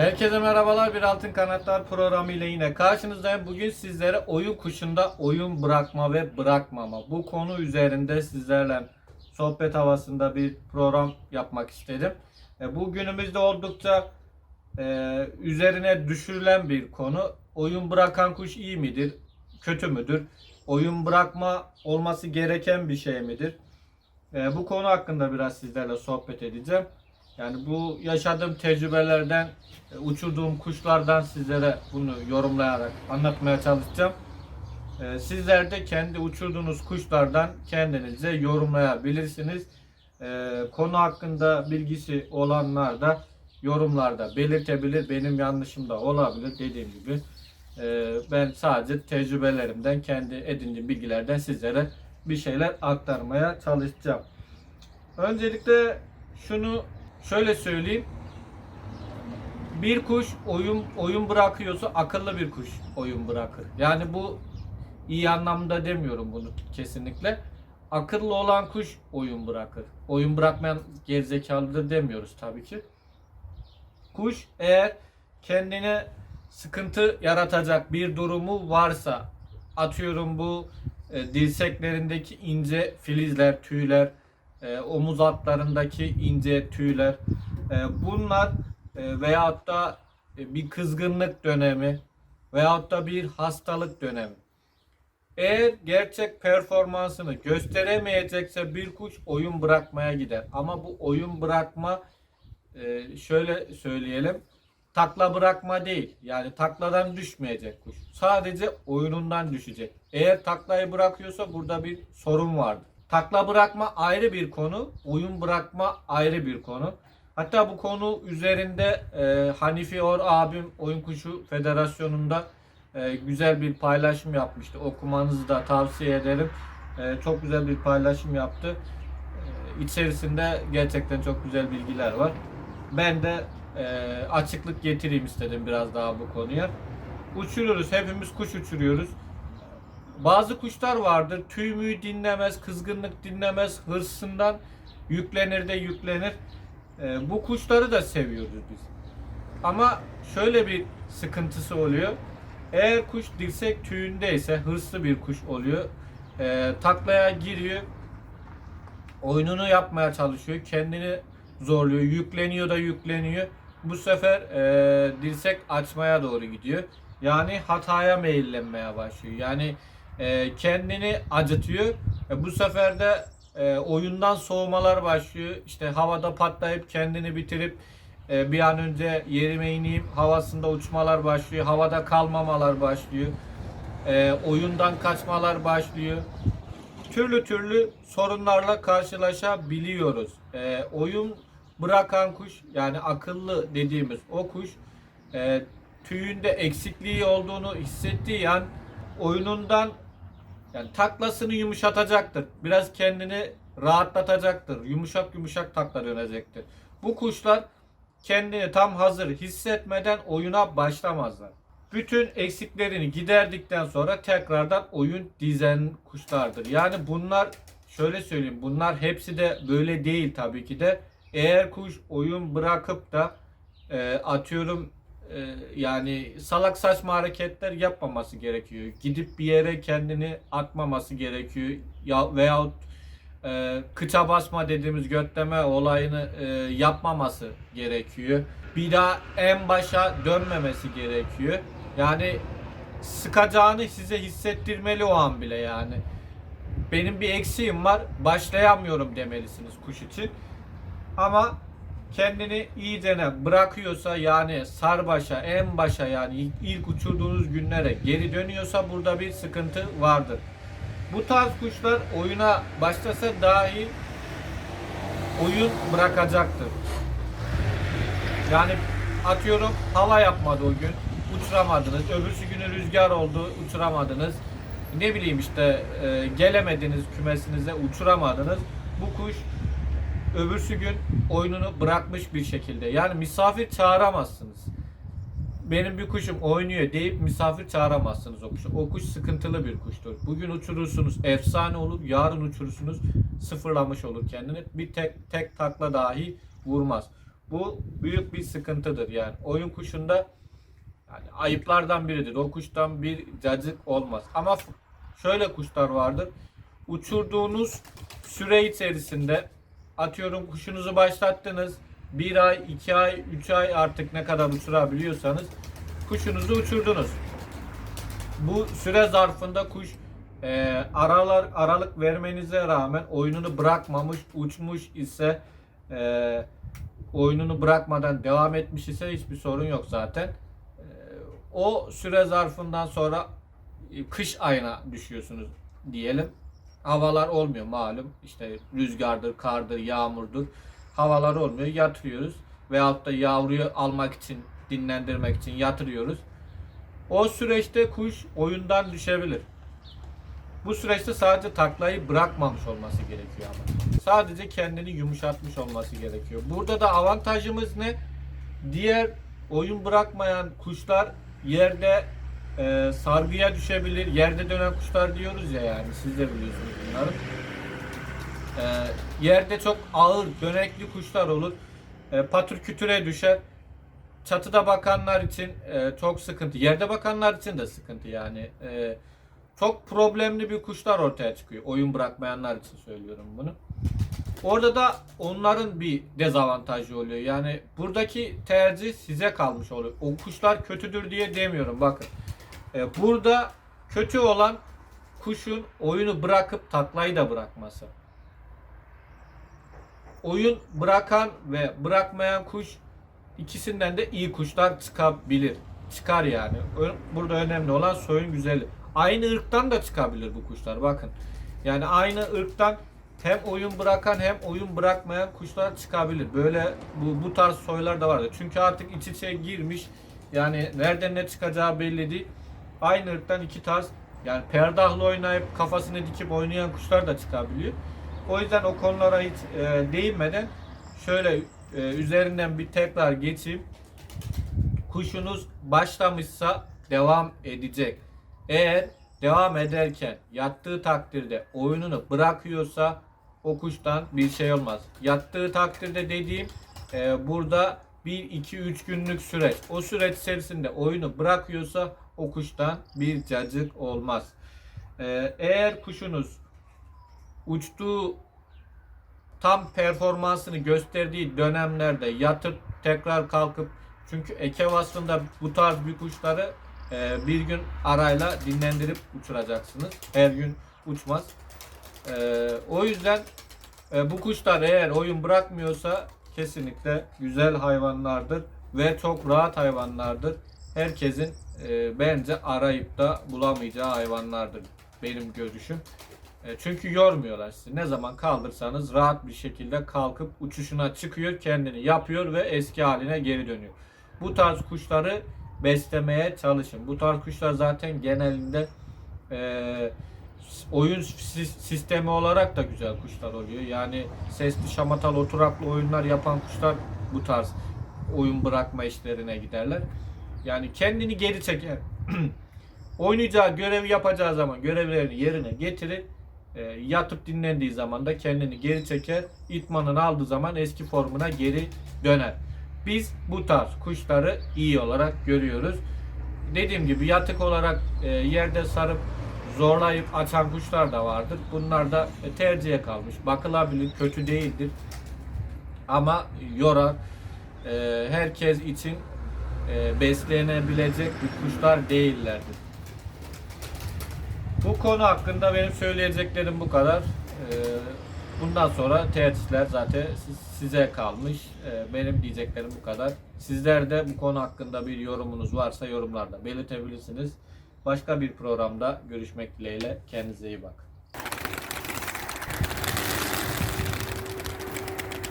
Herkese merhabalar. Bir Altın Kanatlar programı ile yine karşınızdayım. Bugün sizlere oyun kuşunda oyun bırakma ve bırakmama. Bu konu üzerinde sizlerle sohbet havasında bir program yapmak istedim. E, Bu günümüzde oldukça e, üzerine düşürülen bir konu. Oyun bırakan kuş iyi midir? Kötü müdür? Oyun bırakma olması gereken bir şey midir? E, bu konu hakkında biraz sizlerle sohbet edeceğim. Yani bu yaşadığım tecrübelerden, e, uçurduğum kuşlardan sizlere bunu yorumlayarak anlatmaya çalışacağım. E, Sizler de kendi uçurduğunuz kuşlardan kendinize yorumlayabilirsiniz. E, Konu hakkında bilgisi olanlar da yorumlarda belirtebilir. Benim yanlışım da olabilir dediğim gibi. Ben sadece tecrübelerimden, kendi edindiğim bilgilerden sizlere bir şeyler aktarmaya çalışacağım. Öncelikle şunu şöyle söyleyeyim. Bir kuş oyun oyun bırakıyorsa akıllı bir kuş oyun bırakır. Yani bu iyi anlamda demiyorum bunu kesinlikle. Akıllı olan kuş oyun bırakır. Oyun bırakmayan gerizekalıdır demiyoruz tabii ki. Kuş eğer kendine sıkıntı yaratacak bir durumu varsa atıyorum bu e, dirseklerindeki ince filizler, tüyler, e, omuz altlarındaki ince tüyler e, bunlar e, veyahut da e, bir kızgınlık dönemi veyahut da bir hastalık dönemi. Eğer gerçek performansını gösteremeyecekse bir kuş oyun bırakmaya gider. Ama bu oyun bırakma e, şöyle söyleyelim takla bırakma değil. Yani takladan düşmeyecek kuş. Sadece oyunundan düşecek. Eğer taklayı bırakıyorsa burada bir sorun vardır. Takla bırakma ayrı bir konu, oyun bırakma ayrı bir konu. Hatta bu konu üzerinde e, Hanifi Or abim Oyun Kuşu Federasyonu'nda e, güzel bir paylaşım yapmıştı. Okumanızı da tavsiye ederim. E, çok güzel bir paylaşım yaptı. E, içerisinde gerçekten çok güzel bilgiler var. Ben de e, açıklık getireyim istedim biraz daha bu konuya. Uçuruyoruz, hepimiz kuş uçuruyoruz. Bazı kuşlar vardır, tüy müyü dinlemez, kızgınlık dinlemez, hırsından yüklenir de yüklenir. E, bu kuşları da seviyoruz biz. Ama şöyle bir sıkıntısı oluyor. Eğer kuş dirsek tüyündeyse hırslı bir kuş oluyor. E, taklaya giriyor. Oyununu yapmaya çalışıyor. Kendini zorluyor. Yükleniyor da yükleniyor. Bu sefer e, dirsek açmaya doğru gidiyor. Yani hataya meyillenmeye başlıyor. Yani e, kendini acıtıyor. E, bu sefer de e, oyundan soğumalar başlıyor. İşte havada patlayıp kendini bitirip e, bir an önce yerime ineyim havasında uçmalar başlıyor. Havada kalmamalar başlıyor. E, oyundan kaçmalar başlıyor. Türlü türlü sorunlarla karşılaşabiliyoruz. E, oyun bırakan kuş yani akıllı dediğimiz o kuş e, tüyünde eksikliği olduğunu hissettiği an oyunundan yani taklasını yumuşatacaktır. Biraz kendini rahatlatacaktır. Yumuşak yumuşak takla dönecektir. Bu kuşlar kendini tam hazır hissetmeden oyuna başlamazlar. Bütün eksiklerini giderdikten sonra tekrardan oyun dizen kuşlardır. Yani bunlar şöyle söyleyeyim bunlar hepsi de böyle değil tabii ki de. Eğer kuş oyun bırakıp da e, atıyorum yani salak saçma hareketler yapmaması gerekiyor. Gidip bir yere kendini atmaması gerekiyor. Ya veyahut e, kıça basma dediğimiz götleme olayını e, yapmaması gerekiyor. Bir daha en başa dönmemesi gerekiyor. Yani sıkacağını size hissettirmeli o an bile yani. Benim bir eksiğim var, başlayamıyorum demelisiniz kuş için. Ama kendini iyicene bırakıyorsa yani sarbaşa en başa yani ilk, uçurduğunuz günlere geri dönüyorsa burada bir sıkıntı vardır. Bu tarz kuşlar oyuna başlasa dahi oyun bırakacaktır. Yani atıyorum hava yapmadı o gün uçuramadınız. Öbürsü günü rüzgar oldu uçuramadınız. Ne bileyim işte e, gelemediniz kümesinize uçuramadınız. Bu kuş öbürsü gün oyununu bırakmış bir şekilde. Yani misafir çağıramazsınız. Benim bir kuşum oynuyor deyip misafir çağıramazsınız o kuşu. O kuş sıkıntılı bir kuştur. Bugün uçurursunuz efsane olur. Yarın uçurursunuz sıfırlamış olur kendini. Bir tek tek takla dahi vurmaz. Bu büyük bir sıkıntıdır yani. Oyun kuşunda yani ayıplardan biridir. O kuştan bir cacık olmaz. Ama şöyle kuşlar vardır. Uçurduğunuz süre içerisinde atıyorum kuşunuzu başlattınız. Bir ay, iki ay, üç ay artık ne kadar uçurabiliyorsanız kuşunuzu uçurdunuz. Bu süre zarfında kuş e, aralar aralık vermenize rağmen oyununu bırakmamış, uçmuş ise e, oyununu bırakmadan devam etmiş ise hiçbir sorun yok zaten. E, o süre zarfından sonra e, kış ayına düşüyorsunuz diyelim. Havalar olmuyor malum. İşte rüzgardır, kardır, yağmurdur. Havalar olmuyor. Yatırıyoruz. Veyahut da yavruyu almak için, dinlendirmek için yatırıyoruz. O süreçte kuş oyundan düşebilir. Bu süreçte sadece taklayı bırakmamış olması gerekiyor ama. Sadece kendini yumuşatmış olması gerekiyor. Burada da avantajımız ne? Diğer oyun bırakmayan kuşlar yerde e, sargıya düşebilir. Yerde dönen kuşlar diyoruz ya yani. Siz de biliyorsunuz bunları. E, yerde çok ağır dönekli kuşlar olur. E, patır kütüre düşer. Çatıda bakanlar için e, çok sıkıntı. Yerde bakanlar için de sıkıntı yani. E, çok problemli bir kuşlar ortaya çıkıyor. Oyun bırakmayanlar için söylüyorum bunu. Orada da onların bir dezavantajı oluyor. Yani buradaki tercih size kalmış oluyor. O kuşlar kötüdür diye demiyorum. Bakın. E, burada kötü olan kuşun oyunu bırakıp taklayı da bırakması. Oyun bırakan ve bırakmayan kuş ikisinden de iyi kuşlar çıkabilir. Çıkar yani. Burada önemli olan soyun güzeli. Aynı ırktan da çıkabilir bu kuşlar bakın. Yani aynı ırktan hem oyun bırakan hem oyun bırakmayan kuşlar çıkabilir. Böyle bu, bu tarz soylar da vardır. Çünkü artık iç içe girmiş. Yani nereden ne çıkacağı belli değil. Aynı ırktan iki tarz yani perdahlı oynayıp kafasını dikip oynayan kuşlar da çıkabiliyor. O yüzden o konulara hiç e, değinmeden şöyle e, üzerinden bir tekrar geçeyim. Kuşunuz başlamışsa devam edecek. Eğer devam ederken yattığı takdirde oyununu bırakıyorsa o kuştan bir şey olmaz. Yattığı takdirde dediğim e, burada 1-2-3 günlük süreç. O süreç içerisinde oyunu bırakıyorsa o kuştan bir cacık olmaz. E, eğer kuşunuz uçtuğu tam performansını gösterdiği dönemlerde yatıp tekrar kalkıp çünkü ekev aslında bu tarz bir kuşları e, bir gün arayla dinlendirip uçuracaksınız. Her gün uçmaz. E, o yüzden e, bu kuşlar eğer oyun bırakmıyorsa kesinlikle güzel hayvanlardır ve çok rahat hayvanlardır. Herkesin e, bence arayıp da bulamayacağı hayvanlardır benim görüşüm. E, Çünkü yormuyorlar sizi. Ne zaman kaldırsanız rahat bir şekilde kalkıp uçuşuna çıkıyor, kendini yapıyor ve eski haline geri dönüyor. Bu tarz kuşları beslemeye çalışın. Bu tarz kuşlar zaten genelinde e, oyun sis- sistemi olarak da güzel kuşlar oluyor. Yani sesli şamatalı oturaklı oyunlar yapan kuşlar bu tarz oyun bırakma işlerine giderler. Yani kendini geri çeker. Oynayacağı görevi yapacağı zaman görevlerini yerine getirir. E, yatıp dinlendiği zaman da kendini geri çeker. İtmanını aldığı zaman eski formuna geri döner. Biz bu tarz kuşları iyi olarak görüyoruz. Dediğim gibi yatık olarak e, yerde sarıp zorlayıp açan kuşlar da vardır. Bunlar da e, tercihe kalmış. Bakılabilir, kötü değildir. Ama yorar. E, herkes için e, beslenebilecek bir kuşlar değillerdir. Bu konu hakkında benim söyleyeceklerim bu kadar. Ee, Bundan sonra tercihler zaten siz- size kalmış. Ee, Benim diyeceklerim bu kadar. Sizler de bu konu hakkında bir yorumunuz varsa yorumlarda belirtebilirsiniz. Başka bir programda görüşmek dileğiyle. Kendinize iyi bakın.